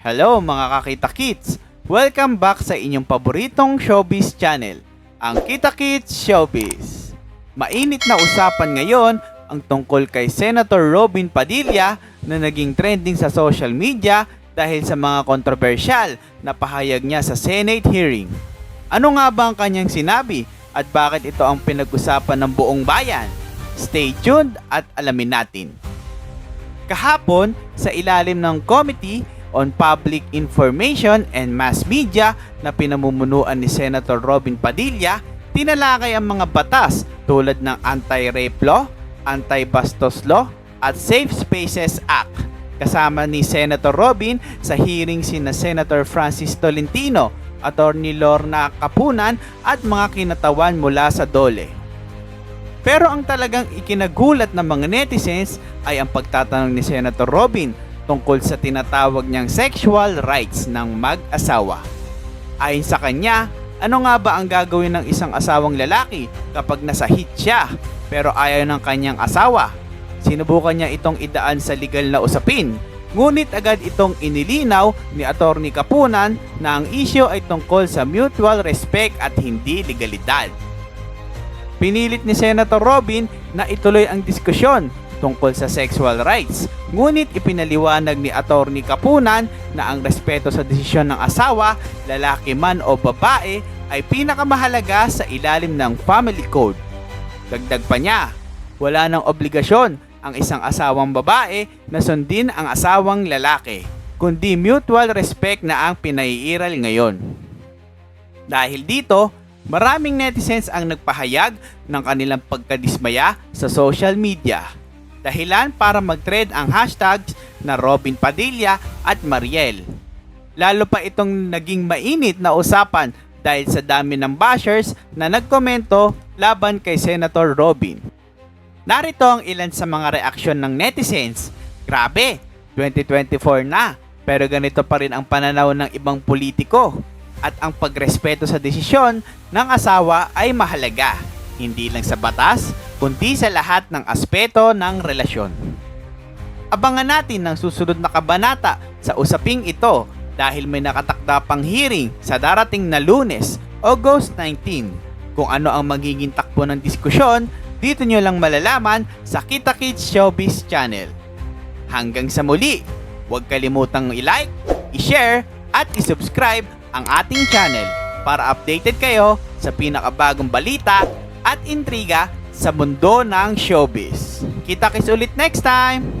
Hello mga kakita kids! Welcome back sa inyong paboritong showbiz channel, ang Kita Kids Showbiz. Mainit na usapan ngayon ang tungkol kay Senator Robin Padilla na naging trending sa social media dahil sa mga kontrobersyal na pahayag niya sa Senate hearing. Ano nga ba ang kanyang sinabi at bakit ito ang pinag-usapan ng buong bayan? Stay tuned at alamin natin. Kahapon, sa ilalim ng Committee on Public Information and Mass Media na pinamumunuan ni Senator Robin Padilla, tinalakay ang mga batas tulad ng Anti-Rape Law, Anti-Bastos Law, at Safe Spaces Act. Kasama ni Senator Robin sa hearing sina Senator Francis Tolentino, Attorney Lorna Kapunan at mga kinatawan mula sa DOLE. Pero ang talagang ikinagulat ng mga netizens ay ang pagtatanong ni Senator Robin tungkol sa tinatawag niyang sexual rights ng mag-asawa. Ayon sa kanya, ano nga ba ang gagawin ng isang asawang lalaki kapag nasa hit siya pero ayaw ng kanyang asawa? Sinubukan niya itong idaan sa legal na usapin. Ngunit agad itong inilinaw ni Attorney Kapunan na ang isyo ay tungkol sa mutual respect at hindi legalidad. Pinilit ni Senator Robin na ituloy ang diskusyon tungkol sa sexual rights. Ngunit ipinaliwanag ni Attorney Kapunan na ang respeto sa desisyon ng asawa, lalaki man o babae, ay pinakamahalaga sa ilalim ng family code. Dagdag pa niya, wala nang obligasyon ang isang asawang babae na sundin ang asawang lalaki, kundi mutual respect na ang pinaiiral ngayon. Dahil dito, maraming netizens ang nagpahayag ng kanilang pagkadismaya sa social media. Dahilan para mag-thread ang hashtags na Robin Padilla at Mariel. Lalo pa itong naging mainit na usapan dahil sa dami ng bashers na nagkomento laban kay Senator Robin. Narito ang ilan sa mga reaksyon ng netizens. Grabe, 2024 na, pero ganito pa rin ang pananaw ng ibang politiko. At ang pagrespeto sa desisyon ng asawa ay mahalaga, hindi lang sa batas, kundi sa lahat ng aspeto ng relasyon. Abangan natin ang susunod na kabanata sa usaping ito dahil may nakatakda pang hearing sa darating na lunes, August 19. Kung ano ang magiging takbo ng diskusyon, dito nyo lang malalaman sa Kita Kids Showbiz Channel. Hanggang sa muli, huwag kalimutang i-like, i-share, at i-subscribe ang ating channel para updated kayo sa pinakabagong balita at intriga sa mundo ng showbiz. Kita kits ulit next time!